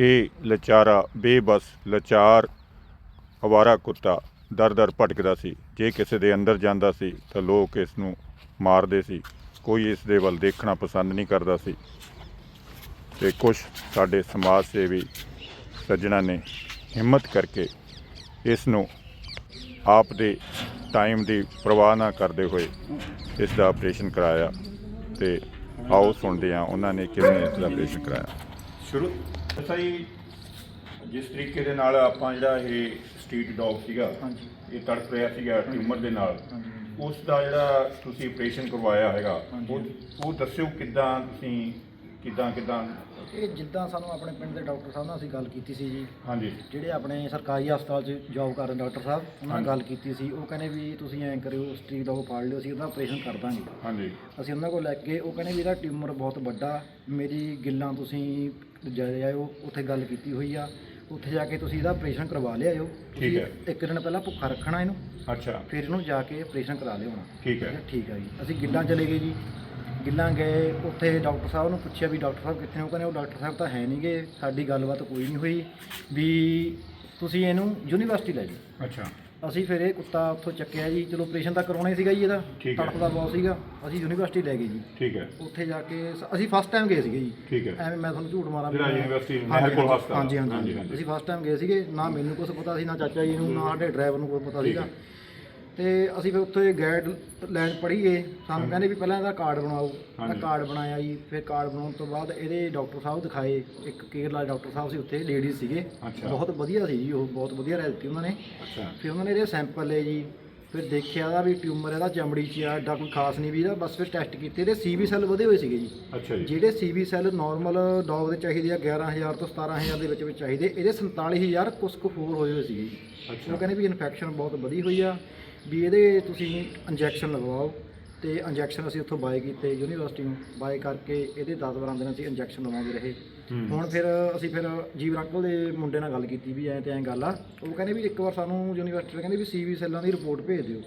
ਇਹ ਲਚਾਰਾ, ਬੇਬਸ, ਲਚਾਰ, ਅਵਾਰਾ ਕੁੱਤਾ ਦਰ ਦਰ ਭਟਕਦਾ ਸੀ। ਜੇ ਕਿਸੇ ਦੇ ਅੰਦਰ ਜਾਂਦਾ ਸੀ ਤਾਂ ਲੋਕ ਇਸ ਨੂੰ ਮਾਰਦੇ ਸੀ। ਕੋਈ ਇਸ ਦੇ ਵੱਲ ਦੇਖਣਾ ਪਸੰਦ ਨਹੀਂ ਕਰਦਾ ਸੀ। ਤੇ ਕੁਝ ਸਾਡੇ ਸਮਾਜ ਸੇਵੀ ਸੱਜਣਾ ਨੇ ਹਿੰਮਤ ਕਰਕੇ ਇਸ ਨੂੰ ਆਪ ਦੇ ਟਾਈਮ ਦੀ ਪਰਵਾਹ ਨਾ ਕਰਦੇ ਹੋਏ ਇਸ ਦਾ ਆਪਰੇਸ਼ਨ ਕਰਾਇਆ। ਤੇ ਆਓ ਸੁਣਦੇ ਹਾਂ ਉਹਨਾਂ ਨੇ ਕਿਵੇਂ ਇਸ ਦਾ ਆਪਰੇਸ਼ਨ ਕਰਾਇਆ। ਸ਼ੁਰੂ ਜੀ ਜਿਸ ਤਰੀਕੇ ਦੇ ਨਾਲ ਆਪਾਂ ਜਿਹੜਾ ਇਹ ਸਟਰੀਟ ਡੌਗ ਸੀਗਾ ਹਾਂਜੀ। ਇਹ ਤੜਫ ਰਿਹਾ ਸੀਗਾ ਟਿਊਮਰ ਦੇ ਨਾਲ ਉਸ ਦਾ ਜਿਹੜਾ ਤੁਸੀਂ ਆਪਰੇਸ਼ਨ ਕਰਵਾਇਆ ਹੈਗਾ। ਉਹ ਉਹ ਦੱਸਿਓ ਕਿੱਦਾਂ ਤੁਸੀਂ ਕਿੱਦਾਂ ਕਿੱਦਾਂ ਇਹ ਜਿੱਦਾਂ ਸਾਨੂੰ ਆਪਣੇ ਪਿੰਡ ਦੇ ਡਾਕਟਰ ਸਾਹਿਬ ਨਾਲ ਅਸੀਂ ਗੱਲ ਕੀਤੀ ਸੀ ਜੀ। ਹਾਂਜੀ। ਜਿਹੜੇ ਆਪਣੇ ਸਰਕਾਰੀ ਹਸਪਤਾਲ 'ਚ ਜੌਬ ਕਰ ਰਹੇ ਡਾਕਟਰ ਸਾਹਿਬ ਉਹਨਾਂ ਨਾਲ। ਗੱਲ ਕੀਤੀ ਸੀ। ਉਹ ਕਹਿੰਦੇ ਵੀ ਤੁਸੀਂ ਐਂ ਕਰਿਓ ਸਟ੍ਰੀਕ ਡੌਗ ਫੜ ਲਿਓ ਅਸੀਂ ਉਹਦਾ ਆਪਰੇਸ਼ਨ ਕਰ ਦਾਂਗੇ। ਹਾਂਜੀ। ਅਸੀਂ ਉਹਨਾਂ ਕੋਲ ਲੈ ਕੇ ਗਏ, ਉਹ ਕਹਿੰਦੇ ਵੀ ਇਹਦਾ ਟਿਊਮਰ ਬਹੁਤ ਵੱਡਾ ਮੇਰੀ ਗਿੱਲਾਂ ਤੁਸੀਂ ਜਾਇਓ ਉੱਥੇ ਗੱਲ ਕੀਤੀ ਹੋਈ ਆ। ਉੱਥੇ ਜਾ ਕੇ ਤੁਸੀਂ ਇਹਦਾ ਆਪਰੇਸ਼ਨ ਕਰਵਾ ਲਿਆਇਓ ਠੀਕ ਹੈ। ਤੁਸੀਂ ਇੱਕ ਦਿਨ ਪਹਿਲਾਂ ਭੁੱਖਾ ਰੱਖਣਾ ਇਹਨੂੰ। ਅੱਛਾ। ਫਿਰ ਇਹਨੂੰ ਜਾ ਕੇ ਆਪਰੇਸ਼ਨ ਕਰਾ ਲਿਆਉਣਾ ਠੀਕ ਹੈ। ਠੀਕ ਹੈ ਜੀ। ਅਸੀਂ ਗਿੱਲਾਂ ਚਲੇ ਗਏ ਜੀ। ਗਿੱਲਾਂ ਗਏ ਉੱਥੇ ਡਾਕਟਰ ਸਾਹਿਬ ਨੂੰ ਪੁੱਛਿਆ ਵੀ ਡਾਕਟਰ ਸਾਹਿਬ ਕਿੱਥੇ ਨੇ ਉਹ ਕਹਿੰਦੇ ਉਹ ਡਾਕਟਰ ਸਾਹਿਬ ਤਾਂ ਹੈ ਨਹੀਂਗੇ ਸਾਡੀ ਗੱਲਬਾਤ ਕੋਈ ਨਹੀਂ ਹੋਈ ਵੀ ਤੁਸੀਂ ਇਹਨੂੰ ਯੂਨੀਵਰਸਿਟੀ ਲੈ ਜਾਓ। ਅੱਛਾ। ਅਸੀਂ ਫਿਰ ਇਹ ਕੁੱਤਾ ਉੱਥੋਂ ਚੱਕਿਆ ਜੀ ਚਲੋ ਆਪਰੇਸ਼ਨ ਤਾਂ ਕਰਾਉਣਾ ਹੀ ਸੀਗਾ ਜੀ ਇਹਦਾ ਠੀਕ ਹੈ। ਤੜਫਦਾ ਬਹੁਤ ਸੀਗਾ ਅਸੀਂ ਯੂਨੀਵਰਸਿਟੀ ਲੈ ਗਏ ਜੀ। ਠੀਕ ਹੈ। ਉੱਥੇ ਜਾ ਕੇ ਸ- ਅਸੀਂ ਫਸਟ ਟਾਈਮ ਗਏ ਸੀਗੇ ਜੀ। ਠੀਕ ਹੈ। ਐਵੇਂ ਮੈਂ ਤੁਹਾਨੂੰ ਝੂਠ ਮਾਰਾਂ। ਵੀ ਜਿਹੜਾ ਮੈਂ- ਯੂਨੀਵਰਸਿਟੀ ਹਾਂਜੀ, ਕੋਲ ਹਸਪਤਾਲ। ਹਾਂਜੀ ਹਾਂਜੀ ਹਾਂਜੀ, ਹਾਂਜੀ ਹਾਂਜੀ। ਅਸੀਂ ਫਸਟ ਟਾਈਮ ਗਏ ਸੀਗੇ ਨਾ ਮੈਨੂੰ ਕੁਝ ਪਤਾ ਸੀ ਨਾ ਚਾਚਾ ਜੀ ਨੂੰ ਨਾ ਸਾਡੇ ਡਰਾਈਵਰ ਨੂੰ ਕੋਈ ਪਤਾ ਠੀਕ ਸੀਗਾ। ਹੈ। ਤੇ ਅਸੀਂ ਫਿਰ ਉੱਥੇ ਗਾਈਡ ਲਾਈਨ ਪੜ੍ਹੀ ਗਏ ਸਾਨੂੰ ਕਹਿੰਦੇ ਵੀ ਪਹਿਲਾਂ ਇਹਦਾ ਕਾਰਡ ਬਣਾਓ। ਹਾਂਜੀ। ਕਾਰਡ ਬਣਾਇਆ ਜੀ ਫਿਰ ਕਾਰਡ ਬਣਾਉਣ ਤੋਂ ਬਾਅਦ ਇਹਦੇ ਡਾਕਟਰ ਸਾਹਿਬ ਦਿਖਾਏ। ਇੱਕ ਕੇਰਲਾ ਦੇ ਡਾਕਟਰ ਸਾਹਿਬ ਸੀ ਉੱਥੇ ਲੇਡੀਜ਼ ਸੀਗੇ। ਬਹੁਤ ਵਧੀਆ ਸੀ ਜੀ ਉਹ ਬਹੁਤ ਵਧੀਆ ਰਹਿ ਦਿੱਤੀ ਉਹਨਾਂ ਨੇ। ਫਿਰ ਉਹਨਾਂ ਨੇ ਇਹਦੇ ਸੈਂਪਲ ਲਏ ਜੀ। ਫਿਰ ਦੇਖਿਆ ਦਾ ਵੀ ਟਿਊਮਰ ਇਹਦਾ ਚਮੜੀ 'ਚ ਆ ਏਡਾ ਕੋਈ ਖਾਸ ਨਹੀਂ ਵੀ ਇਹਦਾ ਬਸ ਫਿਰ ਟੈਸਟ ਕੀਤੇ। ਇਹਦੇ ਸੀਬੀ ਸੈੱਲ ਵਧੇ ਹੋਏ ਸੀਗੇ ਜੀ। ਅੱਛਾ ਜੀ। ਜਿਹੜੇ ਸੀਬੀ ਸੈੱਲ ਨਾਰਮਲ ਡੌਗ ਦੇ ਚਾਹੀਦੇ ਆ 11000 ਤੋਂ 17000 ਦੇ ਵਿੱਚ ਵਿੱਚ ਚਾਹੀਦੇ। ਇਹਦੇ 47000 ਕੁਛ ਕੁ ਹੋਰ ਹੋਏ ਹੋਏ ਸੀਗੇ ਜੀ। ਅੱਛਾ। ਉਹ ਕਹਿੰਦੇ ਵੀ ਇਨਫੈਕਸ਼ਨ ਬਹੁਤ ਵਧੀ ਹੋਈ ਆ। ਵੀ ਇਹਦੇ ਤੁਸੀਂ ਇੰਜੈਕਸ਼ਨ ਲਗਵਾਓ। ਤੇ ਇੰਜੈਕਸ਼ਨ ਅਸੀਂ ਉੱਥੋਂ ਬਾਏ ਕੀਤੇ ਯੂਨੀਵਰਸਿਟੀ ਨੂੰ ਬਾਏ ਕਰਕੇ ਇਹਦੇ 10 12 ਦਿਨ ਅਸੀਂ ਇੰਜੈਕਸ਼ਨ ਲਵਾਉਂਦੇ ਰਹੇ। ਹੁਣ ਫਿਰ ਅਸੀਂ ਫਿਰ ਜੀਵਨ ਅੰਕਲ ਦੇ ਮੁੰਡੇ ਨਾਲ ਗੱਲ ਕੀਤੀ ਵੀ ਐਂ ਤੇ ਐਂ ਗੱਲ ਆ। ਉਹ ਕਹਿੰਦੇ ਵੀ ਇੱਕ ਵਾਰ ਸਾਨੂੰ ਯੂਨੀਵਰਸਿਟੀ ਕਹਿੰਦੇ ਵੀ ਸੀਬੀ ਸੈੱਲਾਂ ਦੀ ਰਿਪੋਰਟ ਭੇਜ ਦਿਓ।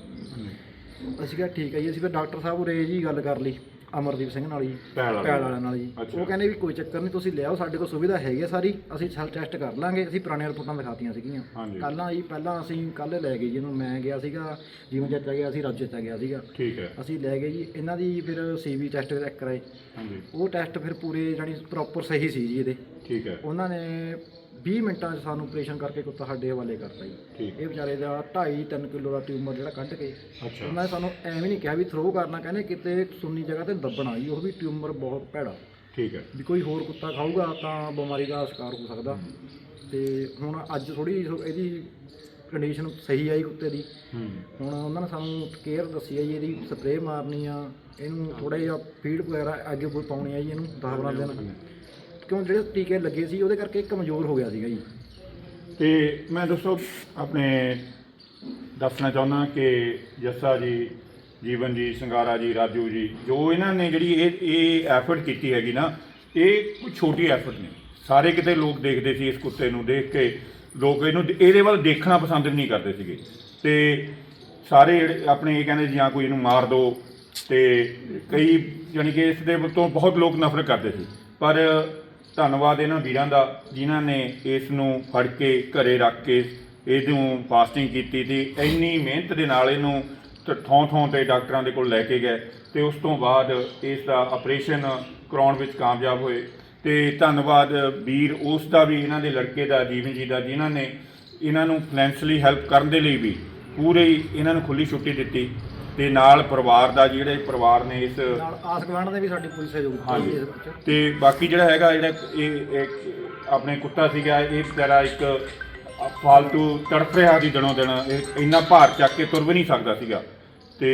ਅਸੀਂ ਕਿਹਾ ਠੀਕ ਹੈ ਜੀ ਅਸੀਂ ਫਿਰ ਡਾਕਟਰ ਸਾਹਿਬ ਉਰੇ ਜੀ ਗੱਲ ਕਰ ਲਈ। ਅਮਰਦੀਪ ਸਿੰਘ ਨਾਲ ਜੀ ਪੈਲ ਵਾਲੇ। ਪੈਲ ਵਾਲਿਆਂ ਨਾਲ ਜੀ। ਅੱਛਾ। ਉਹ ਕਹਿੰਦੇ ਵੀ ਕੋਈ ਚੱਕਰ ਨਹੀਂ ਤੁਸੀਂ ਲਿਆਓ ਸਾਡੇ ਕੋਲ ਸੁਵਿਧਾ ਹੈਗੀ ਆ ਸਾਰੀ ਅਸੀਂ ਸੈਲ ਟੈਸਟ ਕਰ ਲਾਂਗੇ ਅਸੀਂ ਪੁਰਾਣੀਆਂ ਰਿਪੋਰਟਾਂ ਦਿਖਾਤੀਆਂ ਸੀਗੀਆਂ। ਹਾਂਜੀ। ਕੱਲ੍ਹਾਂ ਜੀ ਪਹਿਲਾਂ ਅਸੀਂ ਕੱਲ ਲੈ ਗਏ ਜੀ ਇਹਨੂੰ ਮੈਂ ਗਿਆ ਸੀਗਾ ਜੀਵਨ ਚਾਚਾ ਗਿਆ ਸੀ ਰਾਜੂ ਚਾਚਾ ਗਿਆ ਸੀਗਾ। ਠੀਕ ਹੈ। ਅਸੀਂ ਲੈ ਗਏ ਜੀ ਇਹਨਾਂ ਦੀ ਫਿਰ ਸੀਵੀ ਟੈਸਟ ਚੈੱਕ ਕਰਾਏ। ਹਾਂਜੀ। ਉਹ ਟੈਸਟ ਫਿਰ ਪੂਰੇ ਜਾਨੀ ਪ੍ਰੋਪਰ ਸਹੀ ਸੀ ਜੀ ਇਹਦੇ। ਠੀਕ ਹੈ। ਉਹਨਾਂ ਨੇ 20 ਮਿੰਟਾਂ 'ਚ ਸਾਨੂੰ ਆਪਰੇਸ਼ਨ ਕਰਕੇ ਕੁੱਤਾ ਸਾਡੇ ਹਵਾਲੇ ਕਰਤਾ ਜੀ। ਇਹ ਵਿਚਾਰੇ ਦਾ 2.5 3 ਕਿਲੋ ਦਾ ਟਿਊਮਰ ਜਿਹੜਾ ਕੱਢ ਕੇ ਅੱਛਾ। ਉਹਨਾਂ ਨੇ ਸਾਨੂੰ ਐਵੇਂ ਨਹੀਂ ਕਿਹਾ ਵੀ ਥਰੋ ਕਰਨਾ ਕਹਿੰਦੇ ਕਿਤੇ ਸੁੰਨੀ ਜਗ੍ਹਾ ਤੇ ਦੱਬਣਾ ਜੀ ਉਹ ਵੀ ਟਿਊਮਰ ਬਹੁਤ ਭੈੜਾ। ਠੀਕ ਹੈ। ਵੀ ਕੋਈ ਹੋਰ ਕੁੱਤਾ ਖਾਊਗਾ ਤਾਂ ਬਿਮਾਰੀ ਦਾ ਸ਼ਿਕਾਰ ਹੋ ਸਕਦਾ। ਤੇ ਹੁਣ ਅੱਜ ਥੋੜੀ ਇਹਦੀ ਕੰਡੀਸ਼ਨ ਸਹੀ ਆਈ ਕੁੱਤੇ ਦੀ। ਹੁਣ ਉਹਨਾਂ ਨੇ ਸਾਨੂੰ ਕੇਅਰ ਦੱਸੀ ਹੈ ਜੀ ਇਹਦੀ ਸਪਰੇਅ ਮਾਰਨੀ ਆ ਇਹਨੂੰ ਥੋੜਾ ਜਿਹਾ ਫੀਡ ਵਗੈਰਾ ਅੱਗੇ ਕੋਈ ਪਾਉਣੀ ਆ ਜੀ ਇਹਨੂੰ 10 12 ਦਿਨ। ਕਿਉਂ ਜਿਹੜੇ ਟੀਕੇ ਲੱਗੇ ਸੀ, ਉਹਦੇ ਕਰਕੇ ਕਮਜ਼ੋਰ ਹੋ ਗਿਆ ਸੀਗਾ ਜੀ। ਤੇ ਮੈਂ ਦੋਸਤੋ ਆਪਣੇ ਦੱਸਣਾ ਚਾਹੁੰਦਾ ਕਿ ਜੱਸਾ ਜੀ, ਜੀਵਨ ਜੀ, ਸੰਗਾਰਾ ਜੀ, ਰਾਜੂ ਜੀ, ਜੋ ਇਹਨਾਂ ਨੇ ਜਿਹੜੀ ਇਹ ਇਹ ਐਫਰਟ ਕੀਤੀ ਹੈਗੀ ਨਾ, ਇਹ ਕੋਈ ਛੋਟੀ ਐਫਰਟ ਨਹੀਂ। ਸਾਰੇ ਕਿਤੇ ਲੋਕ ਦੇਖਦੇ ਸੀ ਇਸ ਕੁੱਤੇ ਨੂੰ ਦੇਖ ਕੇ। ਲੋਕ ਇਹਨੂੰ ਇਹਦੇ ਵੱਲ ਦੇਖਣਾ ਪਸੰਦ ਵੀ ਨਹੀਂ ਕਰਦੇ ਸੀਗੇ। ਤੇ ਸਾਰੇ ਜਿਹੜੇ ਆਪਣੇ ਇਹ ਕਹਿੰਦੇ ਜੀ ਜਾਂ ਕੋਈ ਇਹਨੂੰ ਮਾਰ ਦਿਓ ਤੇ ਕਈ ਯਾਨੀ ਕਿ ਇਸ ਦੇ ਤੋਂ ਬਹੁਤ ਲੋਕ ਨਫ਼ਰਤ ਕਰਦੇ ਸੀ। ਪਰ ਧੰਨਵਾਦ ਇਹਨਾਂ ਵੀਰਾਂ ਦਾ ਜਿਨ੍ਹਾਂ ਨੇ ਇਸ ਨੂੰ ਫੜ ਕੇ ਘਰੇ ਰੱਖ ਕੇ ਇਹਨੂੰ ਫਾਸਟਿੰਗ ਕੀਤੀ ਤੇ ਇੰਨੀ ਮਿਹਨਤ ਦੇ ਨਾਲ ਇਹਨੂੰ ਥੋਂ ਥੋਂ ਤੇ ਡਾਕਟਰਾਂ ਦੇ ਕੋਲ ਲੈ ਕੇ ਗਏ ਤੇ ਉਸ ਤੋਂ ਬਾਅਦ ਇਸ ਦਾ ਆਪਰੇਸ਼ਨ ਕਰਾਉਣ ਵਿੱਚ ਕਾਮਯਾਬ ਹੋਏ। ਤੇ ਧੰਨਵਾਦ ਵੀਰ, ਉਸ ਦਾ ਵੀ, ਇਹਨਾਂ ਦੇ ਲੜਕੇ ਦਾ, ਜੀਵਨ ਜੀ ਦਾ, ਜਿਨ੍ਹਾਂ ਨੇ ਇਹਨਾਂ ਨੂੰ ਫਾਈਨੈਂਸ਼ਲੀ ਹੈਲਪ ਕਰਨ ਦੇ ਲਈ ਵੀ ਪੂਰੇ ਇਹਨਾਂ ਨੂੰ ਖੁੱਲੀ ਛੁੱਟੀ ਦਿੱਤੀ। ਤੇ ਨਾਲ ਪਰਿਵਾਰ ਦਾ ਜਿਹੜੇ ਪਰਿਵਾਰ ਨੇ ਇਸ ਨਾਲ ਆਸ ਗੁਆਂਢ ਦੇ ਵੀ ਸਾਡੀ ਪੂਰੀ ਸਹਿਯੋਗ ਦਿੱਤਾ ਇਸ ਵਿੱਚ। ਤੇ ਬਾਕੀ ਜਿਹੜਾ ਹੈਗਾ ਜਿਹੜਾ ਇਹ ਇੱਕ ਆਪਣੇ ਕੁੱਤਾ ਸੀਗਾ ਇਹ ਵਿਚਾਰਾ ਇੱਕ ਫਾਲਤੂ ਤੜਫ ਰਿਹਾ ਸੀ ਦਿਨੋਂ ਦਿਨ। ਇਹ ਇੰਨਾ ਭਾਰ ਚੱਕ ਕੇ ਤੁਰ ਵੀ ਨਹੀਂ ਸਕਦਾ ਸੀਗਾ। ਤੇ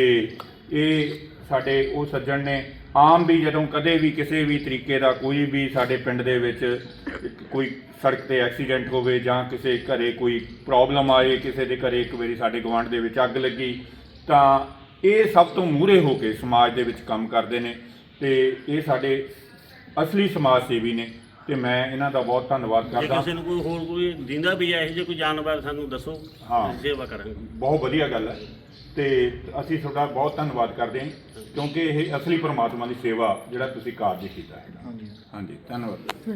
ਇਹ ਸਾਡੇ ਉਹ ਸੱਜਣ ਨੇ ਆਮ ਵੀ ਜਦੋਂ ਕਦੇ ਵੀ ਕਿਸੇ ਵੀ ਤਰੀਕੇ ਦਾ ਕੋਈ ਵੀ ਸਾਡੇ ਪਿੰਡ ਦੇ ਵਿੱਚ ਕੋਈ ਸੜਕ ਤੇ ਐਕਸੀਡੈਂਟ ਹੋਵੇ ਜਾਂ ਕਿਸੇ ਘਰੇ ਕੋਈ ਪ੍ਰੋਬਲਮ ਆਏ ਕਿਸੇ ਦੇ ਘਰੇ ਇੱਕ ਵਾਰੀ ਸਾਡੇ ਗਵਾਂਢ ਦੇ ਵਿੱਚ ਅੱਗ ਲੱਗੀ ਤਾਂ ਇਹ ਸਭ ਤੋਂ ਮੂਹਰੇ ਹੋ ਕੇ ਸਮਾਜ ਦੇ ਵਿੱਚ ਕੰਮ ਕਰਦੇ ਨੇ ਤੇ ਇਹ ਸਾਡੇ ਅਸਲੀ ਸਮਾਜ ਸੇਵੀ ਨੇ ਤੇ ਮੈਂ ਇਹਨਾਂ ਦਾ ਬਹੁਤ ਧੰਨਵਾਦ ਜੇ ਕਰਦਾ। ਕਿਸੇ ਨੂੰ ਕੋਈ ਹੋਰ ਕੋਈ ਦਿੰਦਾ ਵੀ ਹੈ ਇਹੋ ਜਿਹੇ ਕੋਈ ਜਾਨਵਰ ਸਾਨੂੰ ਦੱਸੋ ਹਾਂ। ਅਸੀਂ ਸੇਵਾ ਕਰਾਂਗੇ। ਬਹੁਤ ਵਧੀਆ ਗੱਲ ਹੈ। ਤੇ ਅਸੀਂ ਤੁਹਾਡਾ ਬਹੁਤ ਧੰਨਵਾਦ ਕਰਦੇ ਹਾਂ ਕਿਉਂਕਿ ਇਹ ਅਸਲੀ ਪਰਮਾਤਮਾ ਦੀ ਸੇਵਾ ਜਿਹੜਾ ਤੁਸੀਂ ਕਾਰਜ ਕੀਤਾ ਹੈ। ਹਾਂਜੀ। ਹਾਂਜੀ ਧੰਨਵਾਦ।